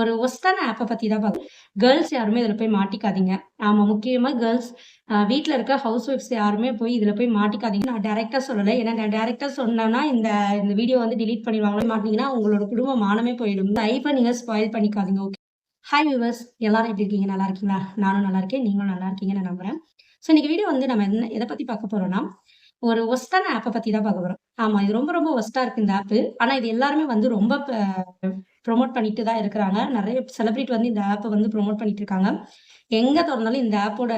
ஒரு ஒஸ்டான ஆப்பை பத்தி தான் பார்க்க கேர்ள்ஸ் யாருமே இதில் போய் மாட்டிக்காதீங்க. ஆமாம் முக்கியமாக கேர்ள்ஸ் வீட்டில் இருக்க ஹவுஸ் ஒய்ஃப்ஸ் யாருமே போய் இதில் போய் மாட்டிக்காதீங்க. நான் டேரெக்டாக சொல்லலை. ஏன்னா நான் டேரெக்டாக சொன்னேன்னா இந்த இந்த வீடியோ வந்து டிலீட் பண்ணிடுவாங்க மாட்டீங்கன்னா உங்களோட குடும்ப மானமே போயிடும். லைஃபை நீங்கள் ஸ்பாயில் பண்ணிக்காதீங்க ஓகே ஹாய் வியூவர்ஸ் எல்லாரும் எப்படி இருக்கீங்க? நல்லா இருக்கீங்களா? நானும் நல்லா இருக்கேன். நீங்களும் நல்லா இருக்கீங்கன்னு நான் நம்புறேன். ஸோ இன்னைக்கு வீடியோ வந்து நம்ம என்ன எதை பற்றி பார்க்க போகிறோம்னா ஒரு ஒஸ்டான ஆப்பை பற்றி தான் பார்க்க போகிறோம் ஆமாம் இது ரொம்ப ரொம்ப ஒஸ்ட்டாக இருக்கு இந்த ஆப்பு ஆனால் இது எல்லாருமே வந்து ரொம்ப ப்ரோமோட் பண்ணிட்டு தான் இருக்கிறாங்க. நிறைய செலிபிரிட்டி வந்து இந்த ஆப்பை வந்து ப்ரோமோட் பண்ணிட்டு இருக்காங்க. எங்க திறந்தாலும் இந்த ஆப்போட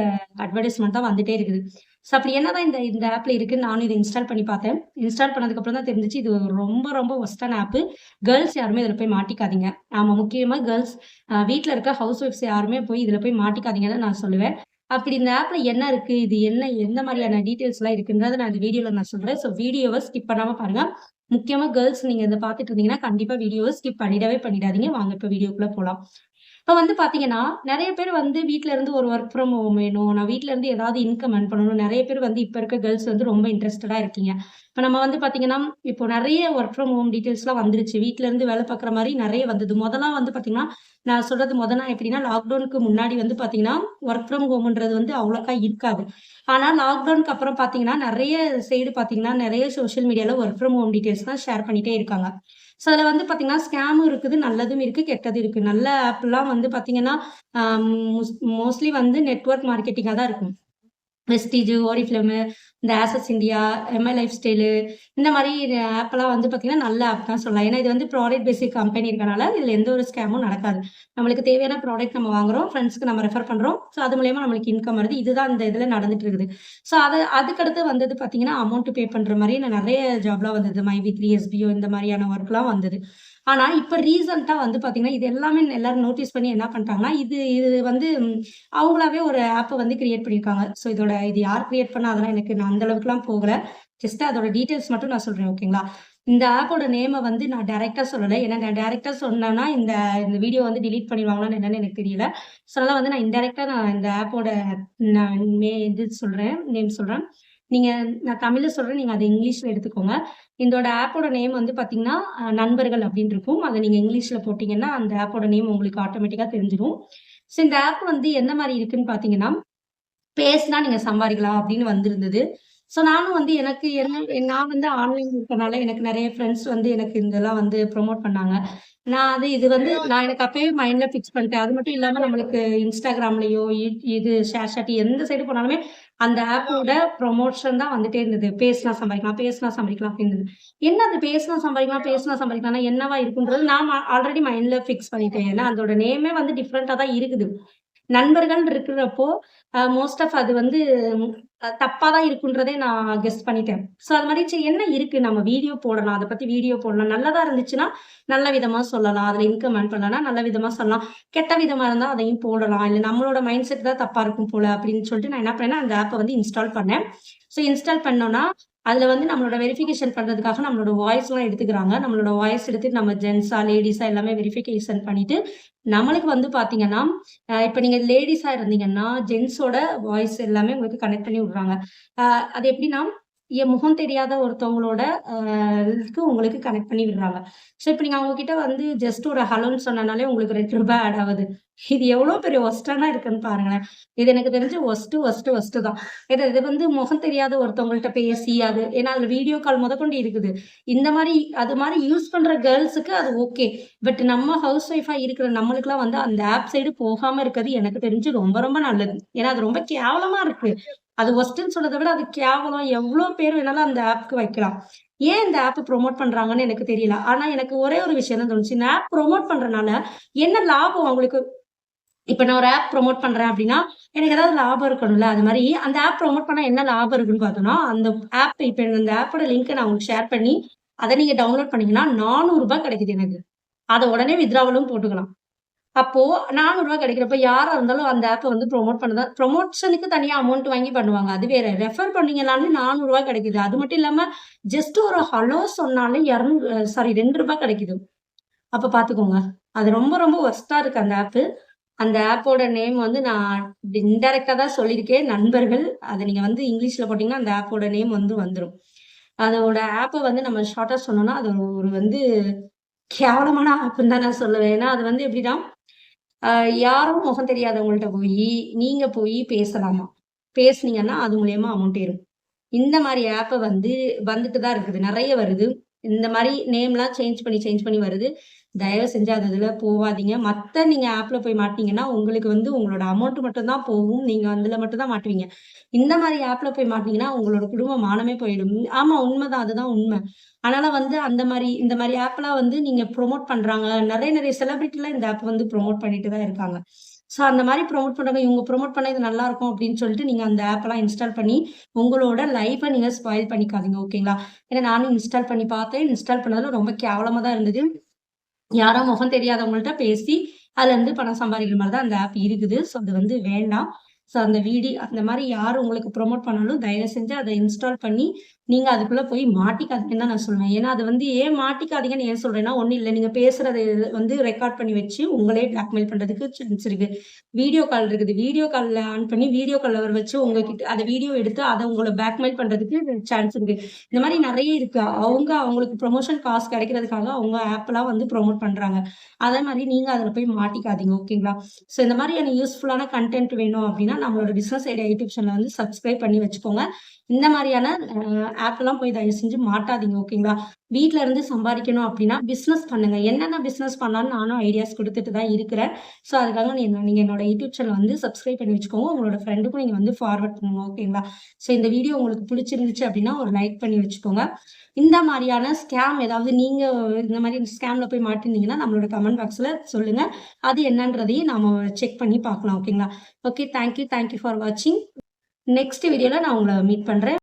அட்வர்டைஸ்மெண்ட் தான் வந்துட்டே இருக்குது. ஸோ அப்படி என்னதான் இந்த இந்த ஆப்ல இருக்குன்னு நானும் இதை இன்ஸ்டால் பண்ணி பார்த்தேன். இன்ஸ்டால் பண்ணதுக்கு அப்புறம் தான் தெரிஞ்சிச்சு இது ரொம்ப ரொம்ப ஒஸ்டான ஆப் கேர்ள்ஸ் யாருமே இதுல போய் மாட்டிக்காதீங்க. ஆமாம் முக்கியமா கேர்ள்ஸ் வீட்ல இருக்க ஹவுஸ் ஒய்ஃப்ஸ் யாருமே போய் இதுல போய் மாட்டிக்காதீங்கன்னு நான் சொல்லுவேன். அப்படி இந்த ஆப்ல என்ன இருக்கு இது என்ன எந்த மாதிரியான டீட்டெயில்ஸ் எல்லாம் இருக்குன்றத நான் இந்த வீடியோல நான் சொல்றேன். ஸோ வீடியோவை ஸ்கிப் பண்ணாம பாருங்க. முக்கியமா கேர்ள்ஸ் நீங்க இதை பார்த்துட்டு இருந்தீங்கன்னா கண்டிப்பா வீடியோவை ஸ்கிப் பண்ணிடவே பண்ணிடாதீங்க. வாங்க இப்ப வீடியோக்குள்ள போலாம். இப்போ வந்து பார்த்தீங்கன்னா நிறைய பேர் வந்து வீட்டில இருந்து ஒரு ஒர்க் ஃப்ரம் ஹோம் வேணும் நான் வீட்டில இருந்து ஏதாவது இன்கம் ஏர்ன் பண்ணணும். நிறைய பேர் வந்து இப்போ இருக்க கேர்ள்ஸ் வந்து ரொம்ப இன்ட்ரெஸ்டடாக இருக்கீங்க. இப்போ நம்ம வந்து பார்த்தீங்கன்னா இப்போ நிறைய ஒர்க் ஃப்ரம் ஹோம் டீட்டெயில்ஸ்லாம் வந்துருச்சு. வீட்டில இருந்து வேலை பார்க்குற மாதிரி நிறைய வந்தது. முதல்லாம் வந்து பார்த்தீங்கன்னா நான் சொல்றது முதல்ல எப்படின்னா லாக்டவுனுக்கு முன்னாடி வந்து பார்த்தீங்கன்னா ஒர்க் ஃப்ரம் ஹோம்ன்றது வந்து அவ்வளோக்கா இருக்காது. ஆனால் லாக்டவுனுக்கு அப்புறம் பார்த்தீங்கன்னா நிறைய சைடு பார்த்தீங்கன்னா நிறைய சோஷியல் மீடியாவில் ஒர்க் ஃப்ரம் ஹோம் டீட்டெயில்ஸ் தான் ஷேர் பண்ணிட்டே இருக்காங்க. ஸோ அதில் வந்து பார்த்தீங்கன்னா ஸ்கேமும் இருக்குது நல்லதும் இருக்குது கெட்டதும் இருக்குது நல்ல ஆப்லாம் வந்து பார்த்தீங்கன்னா மோஸ்ட்லி வந்து நெட்ஒர்க் மார்க்கெட்டிங்காக தான் இருக்கும். வெஸ்டீஜ் ஓரிஃப்ளமு இந்த Asus India Mi life style இந்த மாதிரி ஆப்லாம் வந்து பார்த்தீங்கன்னா நல்ல ஆப் தான் சொல்லலாம். ஏன்னா இது வந்து ப்ராடக்ட் பேசிக் கம்பெனி இருக்கனால இதில் எந்த ஒரு ஸ்கேமும் நடக்காது. நம்மளுக்கு தேவையான ப்ராடக்ட் நம்ம வாங்குறோம் ஃப்ரெண்ட்ஸ்க்கு நம்ம ரெஃபர் பண்ணுறோம் ஸோ அது மூலயமா நம்மளுக்கு இன்கம் வருது. இதுதான் இந்த இதில் நடந்துட்டு இருக்குது. ஸோ அது அதுக்கடுத்து வந்தது பார்த்தீங்கன்னா அமௌண்ட் பே பண்ணுற மாதிரி நிறைய ஜாப்லாம் வந்தது. மைவி த்ரீ எஸ்பிஓ இந்த மாதிரியான ஒர்க்லாம் வந்தது. ஆனால் இப்போ ரீசெண்டாக வந்து பார்த்தீங்கன்னா இது எல்லாமே எல்லாரும் நோட்டீஸ் பண்ணி என்ன பண்ணிட்டாங்கன்னா இது இது வந்து அவங்களாவே ஒரு ஆப்பை வந்து கிரியேட் பண்ணியிருக்காங்க ஸோ இதோட இது யார் கிரியேட் பண்ணா அதெல்லாம் எனக்கு நான் அந்த அளவுக்குலாம் போகல. ஜஸ்ட் அதோட டீட்டெயில்ஸ் மட்டும் நான் சொல்றேன் ஓகேங்களா இந்த ஆப்போட நேமை வந்து நான் டைரக்டா சொல்லலை. ஏன்னா நான் டைரக்டா சொன்னேன்னா இந்த இந்த வீடியோ வந்து டிலீட் பண்ணிடுவாங்களான்னு என்னன்னு எனக்கு தெரியல. ஸோ அதனால வந்து நான் இன்டெரக்டா நான் இந்த ஆப்போட நான் மே இது சொல்றேன் நேம் சொல்றேன். நீங்க நான் தமிழ்ல சொல்றேன் நீங்க அதை இங்கிலீஷ்ல எடுத்துக்கோங்க. இதோட ஆப்போட நேம் வந்து பாத்தீங்கன்னா நண்பர்கள் அப்படின்னு இருக்கும். அதை நீங்க இங்கிலீஷ்ல போட்டீங்கன்னா அந்த ஆப்போட நேம் உங்களுக்கு ஆட்டோமேட்டிக்கா தெரிஞ்சிடும் ஸோ இந்த ஆப் வந்து எந்த மாதிரி இருக்குன்னு பாத்தீங்கன்னா பேசினா நீங்க சம்பாதிக்கலாம் அப்படின்னு வந்திருந்தது. ஸோ நானும் வந்து எனக்கு என்ன நான் வந்து ஆன்லைன் இருக்கனால எனக்கு நிறைய ஃப்ரெண்ட்ஸ் வந்து எனக்கு இதெல்லாம் வந்து ப்ரோமோட் பண்ணாங்க. நான் அது இது வந்து நான் எனக்கு அப்பயே மைண்ட்ல ஃபிக்ஸ் பண்ணிட்டேன். அது மட்டும் இல்லாம நம்மளுக்கு இன்ஸ்டாகிராம்லயோ இது ஷேர் ஷாட்டி எந்த சைடு போனாலுமே அந்த ஆப்போட ப்ரொமோஷன் தான் வந்துட்டே இருந்தது. பேசினா சம்பாதிக்கலாம் பேசினா சம்பாதிக்கலாம் அப்படின்னு என்ன அது பேசினா சம்பாதிக்கலாம் பேசினா சம்பாதிக்கலாம் என்னவா இருக்குன்றது நான் ஆல்ரெடி மைண்ட்ல ஃபிக்ஸ் பண்ணிட்டேன். ஏன்னா அதோட நேமே வந்து டிஃப்ரெண்டா தான் இருக்குது. நண்பர்கள் இருக்கிறப்போ மோஸ்ட் ஆஃப் அது வந்து தப்பா தான் இருக்குன்றதே நான் கெஸ்ட் பண்ணிட்டேன். ஸோ அது மாதிரி என்ன இருக்கு? நம்ம வீடியோ போடலாம். அதை பத்தி வீடியோ போடலாம். நல்லதா இருந்துச்சுன்னா நல்ல விதமா சொல்லலாம். அதுல இன்கம் ஏர்ன் பண்ணலாம் நல்ல விதமா சொல்லலாம். கெட்ட விதமா இருந்தா அதையும் போடலாம். இல்லை நம்மளோட மைண்ட் செட் தான் தப்பா இருக்கும் போல அப்படின்னு சொல்லிட்டு நான் என்ன பண்ணேன்னா அந்த ஆப்பை வந்து இன்ஸ்டால் பண்ணேன். ஸோ இன்ஸ்டால் பண்ணோம்னா அதில் வந்து நம்மளோட வெரிஃபிகேஷன் பண்ணுறதுக்காக நம்மளோட வாய்ஸ்லாம் எடுத்துக்கிறாங்க. நம்மளோட வாய்ஸ் எடுத்து நம்ம ஜென்ஸா லேடிஸா எல்லாமே வெரிஃபிகேஷன் பண்ணிட்டு நம்மளுக்கு வந்து பார்த்தீங்கன்னா இப்போ நீங்கள் லேடிஸாக இருந்தீங்கன்னா ஜென்ஸோட வாய்ஸ் எல்லாமே உங்களுக்கு கனெக்ட் பண்ணி விடுறாங்க. அது எப்படின்னா என் முகம் தெரியாத ஒருத்தவங்களோட உங்களுக்கு கனெக்ட் பண்ணி விடுறாங்க. ஸோ இப்போ நீங்கள் அவங்க கிட்ட வந்து ஜஸ்ட் ஒரு ஹலோன்னு சொன்னனாலே உங்களுக்கு ரெண்டு ரூபாய் ஆட் ஆகுது. இது எவ்வளோ பெரிய ஒஸ்டானா இருக்குன்னு பாருங்களேன். இது எனக்கு தெரிஞ்சு ஒஸ்ட்டு ஒஸ்ட்டு ஒஸ்ட்டு தான். இது இது வந்து முகம் தெரியாத ஒருத்தவங்கள்ட்ட பேசி அது ஏன்னா அதில் வீடியோ கால் முதற்கொண்டு இருக்குது. இந்த மாதிரி அது மாதிரி யூஸ் பண்ணுற கேர்ள்ஸுக்கு அது ஓகே பட் நம்ம ஹவுஸ் ஒய்ஃபாக இருக்கிற நம்மளுக்குலாம் வந்து அந்த ஆப் சைடு போகாமல் இருக்கிறது எனக்கு தெரிஞ்சு ரொம்ப ரொம்ப நல்லது. ஏன்னா அது ரொம்ப கேவலமாக இருக்குது அது ஒஸ்ட்டுன்னு சொல்றதை விட அது கேவலம். எவ்வளோ பேர் வேணாலும் அந்த ஆப்க்கு வைக்கலாம். ஏன் இந்த ஆப் ப்ரொமோட் பண்றாங்கன்னு எனக்கு தெரியல. ஆனா எனக்கு ஒரே ஒரு விஷயம் தான் தோணுச்சு. இந்த ஆப் ப்ரோமோட் பண்றதுனால என்ன லாபம் அவங்களுக்கு? இப்போ நான் ஒரு ஆப் ப்ரோமோட் பண்ணுறேன் அப்படின்னா எனக்கு ஏதாவது லாபம் இருக்கணும்ல அது மாதிரி அந்த ஆப் ப்ரோமோட் பண்ணால் என்ன லாபம் இருக்குன்னு பார்த்தோம்னா அந்த ஆப் இப்போ அந்த ஆப்போட லிங்கை நான் உங்களுக்கு ஷேர் பண்ணி அதை நீங்கள் டவுன்லோட் பண்ணீங்கன்னா நானூறுரூபா கிடைக்குது எனக்கு. அதை உடனே வித்ராவலும் போட்டுக்கலாம். அப்போ நானூறுரூவா கிடைக்கிறப்ப யாராக இருந்தாலும் அந்த ஆப்பை வந்து ப்ரொமோட் பண்ணதா ப்ரொமோஷனுக்கு தனியாக அமௌண்ட் வாங்கி பண்ணுவாங்க. அது வேற ரெஃபர் பண்ணீங்கனாலே நானூறுரூவா கிடைக்குது. அது மட்டும் இல்லாமல் ஜஸ்ட் ஒரு ஹலோ சொன்னாலே இரநூறு சாரி ரெண்டு ரூபாய் கிடைக்குது. அப்போ பார்த்துக்கோங்க அது ரொம்ப ரொம்ப ஒஸ்ட்டாக இருக்குது அந்த ஆப்பு அந்த ஆப்போட நேம் வந்து நான் இன்டெரக்டா தான் சொல்லியிருக்கேன் நண்பர்கள் அதை நீங்க வந்து இங்கிலீஷ்ல போட்டீங்கன்னா அந்த ஆப்போட நேம் வந்து வந்துடும் அதோட ஆப்பை வந்து நம்ம ஷார்ட்டா சொன்னோம்னா அது ஒரு வந்து கேவலமான ஆப்புன்னு தான் நான் சொல்லுவேன். ஏன்னா, அது வந்து எப்படின்னா, யாரும் முகம் தெரியாதவங்கள்ட்ட போய் நீங்க போய் பேசலாமா. பேசுனீங்கன்னா, அது மூலியமா அமௌண்ட் ஏறும். இந்த மாதிரி ஆப்பை வந்து வந்துட்டு தான் இருக்குது. நிறைய வருது. இந்த மாதிரி நேம்லாம் சேஞ்ச் பண்ணி, சேஞ்ச் பண்ணி வருது. தயவு செஞ்சு அது போகாதீங்க மற்ற நீங்கள் ஆப்பில் போய் மாட்டிங்கன்னா உங்களுக்கு வந்து உங்களோட அமௌண்ட் மட்டும்தான் போகும். நீங்கள் அதில் மட்டும்தான் மாட்டுவீங்க. இந்த மாதிரி ஆப்பில் போய் மாட்டிங்கன்னா உங்களோட குடும்ப மானமே போயிடும். ஆமாம் உண்மை தான் அதுதான் உண்மை அதனால் வந்து அந்த மாதிரி இந்த மாதிரி ஆப்லாம் வந்து நீங்கள் ப்ரொமோட் பண்ணுறாங்க நிறைய நிறைய செலிபிரிட்டிலாம் இந்த ஆப் வந்து ப்ரொமோட் பண்ணிட்டு தான் இருக்காங்க. ஸோ அந்த மாதிரி ப்ரமோட் பண்ணுறாங்க இவங்க ப்ரொமோட் பண்ண இது நல்லாருக்கும் அப்படின்னு சொல்லிட்டு, நீங்கள் அந்த ஆப்லாம் இன்ஸ்டால் பண்ணி, உங்களோட லைஃப்பை நீங்கள் ஸ்பாயில் பண்ணிக்காதீங்க. ஓகேங்களா? ஏன்னா நானும் இன்ஸ்டால் பண்ணி பார்த்தேன். இன்ஸ்டால் பண்ணதில் ரொம்ப கேவலமாக தான் இருந்தது. யாரோ முகம் தெரியாதவங்கள்ட்ட பேசி, அதுல இருந்து பணம் சம்பாதிக்கிற மாதிரி தான் அந்த ஆப் இருக்குது. ஸோ அது வந்து வேண்டாம். ஸோ அந்த வீடியோ அந்த மாதிரி யார் உங்களுக்கு ப்ரொமோட் பண்ணாலும் தயவு செஞ்சு அதை இன்ஸ்டால் பண்ணி, நீங்க அதுக்குள்ள போய் மாட்டிக்காதீங்கன்னு தான் நான் சொல்லுவேன். ஏன்னா அது வந்து ஏன் மாட்டிக்காதீங்கன்னு ஏன் சொல்றேன்னா, ஒன்றும் இல்லை நீங்க பேசுகிறத வந்து ரெக்கார்ட் பண்ணி வச்சு, உங்களே பிளாக்மெயில் பண்றதுக்கு சான்ஸ் இருக்கு. வீடியோ கால் இருக்குது. வீடியோ காலில் ஆன் பண்ணி, வீடியோ காலில் வர வச்சு உங்ககிட்ட அதை வீடியோ எடுத்து அதை உங்களை பிளாக்மெயில் பண்றதுக்கு சான்ஸ் இருக்கு. இந்த மாதிரி நிறைய இருக்கு. அவங்க அவங்களுக்கு ப்ரொமோஷன் காசு கிடைக்கிறதுக்காக அவங்க ஆப்லாம் வந்து ப்ரொமோட் பண்றாங்க. அதே மாதிரி நீங்க அதில் போய் மாட்டிக்காதீங்க. ஓகேங்களா? ஸோ இந்த மாதிரியான யூஸ்ஃபுல்லான கன்டென்ட் வேணும் அப்படின்னா, நம்மளோட பிஸ்னஸ் ஐடியா யூடியூப் சேனலை வந்து சப்ஸ்கிரைப் பண்ணி வச்சுக்கோங்க. இந்த மாதிரியான ஆப்லாம் போய் தயவு செஞ்சு மாட்டாதீங்க. ஓகேங்களா? வீட்ல இருந்து சம்பாதிக்கணும் அப்படின்னா, பிசினஸ் பண்ணுங்க. என்னென்ன பிசினஸ் பண்ணலாம்னு நானும் ஐடியாஸ் கொடுத்துட்டு தான் இருக்கிறேன். ஸோ அதுக்காக நீங்க நீங்க என்னோட யூடியூப் சேனல் வந்து சப்ஸ்கிரைப் பண்ணி வச்சுக்கோங்க. உங்களோட ஃப்ரெண்டுக்கும் நீங்க வந்து ஃபார்வர்ட் பண்ணுங்க. ஓகேங்களா? ஸோ இந்த வீடியோ உங்களுக்கு பிடிச்சிருந்துச்சு அப்படின்னா, ஒரு லைக் பண்ணி வச்சுக்கோங்க. இந்த மாதிரியான ஸ்கேம் ஏதாவது நீங்க இந்த மாதிரி ஸ்கேம்ல போய் மாட்டிருந்தீங்கன்னா, நம்மளோட கமெண்ட் பாக்ஸ்ல சொல்லுங்க. அது என்னன்றதையும் நாம செக் பண்ணி பார்க்கலாம். ஓகேங்களா? Okay. Thank you. Thank you for வாட்சிங். நெக்ஸ்ட் வீடியோவில் நான் உங்களை மீட் பண்ணுறேன்